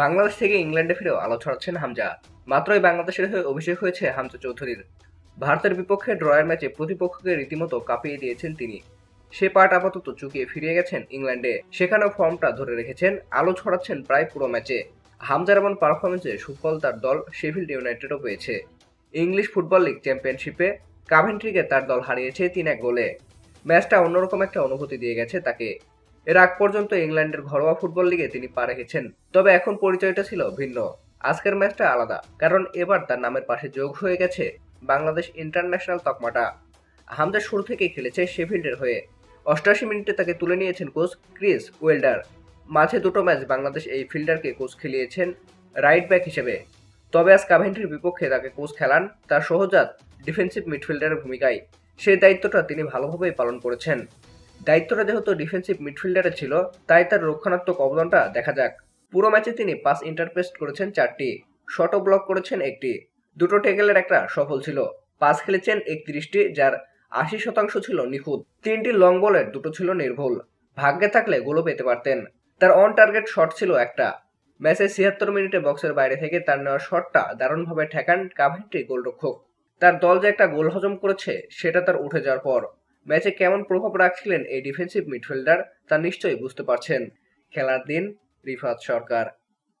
বাংলাদেশ থেকে ইংল্যান্ডে ফিরেও আলো ছড়াচ্ছেন হামজা। মাত্রই বাংলাদেশের হয়ে অভিষেক হয়েছে হামজা চৌধুরীর। ভারতের বিপক্ষে ড্রয়ের ম্যাচে প্রতিপক্ষকে রীতিমতো কাঁপিয়ে দিয়েছেন তিনি। সে পার্ট আপাতত চুকিয়ে ফিরিয়ে গেছেন ইংল্যান্ডে। সেখানেও ফর্মটা ধরে রেখেছেন, আলো ছড়াচ্ছেন প্রায় পুরো ম্যাচে। হামজার এমন পারফরমেন্সে সুফল তার দল শেফিল্ড ইউনাইটেডও পেয়েছে। ইংলিশ ফুটবল লিগ চ্যাম্পিয়নশিপে কাভেন্ট্রিকে তার দল হারিয়েছে তিন এক গোলে। ম্যাচটা অন্যরকম একটা অনুভূতি দিয়ে গেছে তাকে। এর আগ পর্যন্ত ইংল্যান্ডের ঘরোয়া ফুটবল লিগে তিনি পা রেখেছেন। তবে এখন পরিচয়টা ছিল ভিন্ন। আজকের ম্যাচটা আলাদা, কারণ এবার তার নামের পাশে যোগ হয়ে গেছে বাংলাদেশ ইন্টারন্যাশনাল তকমাটা। হামজা শুরু থেকেই খেলেছে শেফিল্ডের হয়ে। অষ্টাশি মিনিটে তাকে তুলে নিয়েছেন কোচ ক্রিস ওয়েল্ডার। মাঝে দুটো ম্যাচ বাংলাদেশ এই ফিল্ডারকে কোচ খেলিয়েছেন রাইট ব্যাক হিসেবে। তবে আজ কাভেন্ট্রির বিপক্ষে তাকে কোচ খেলান তার সহজাত ডিফেন্সিভ মিডফিল্ডারের ভূমিকায়। সেই দায়িত্বটা তিনি ভালোভাবেই পালন করেছেন। দায়িত্বটা যেহেতু ডিফেন্সিভ মিডফিল্ডারে ছিল, তাই তার রক্ষণাত্মক অবদানটা দেখা যাক। পুরো ম্যাচে তিনি পাস ইন্টারপ্রেস্ট করেছেন চারটি শটও ব্লক করেছেন একটি। দুটো টেকেলের একটা সফল ছিল। পাস খেলেছেন একত্রিশটি, যার আশি শতাংশ ছিল নিখুঁত। তিনটি লং বলের দুটো ছিল নির্ভুল। ভাগ্যে থাকলে গোলও পেতে পারতেন। তার অন টার্গেট শট ছিল একটা। ম্যাচে ছিয়াত্তর মিনিটে বক্সের বাইরে থেকে তার নেওয়া শটটা দারুণভাবে ঠেকান কাভেন্ট্রি গোলরক্ষক। তার দল যে একটা গোল হজম করেছে, সেটা তার উঠে যাওয়ার পর। ম্যাচে কেমন প্রভাব রাখছিলেন এই ডিফেন্সিভ মিডফিল্ডার তা নিশ্চয়ই বুঝতে পারছেন। খেলার দিন, রিফাত সরকার।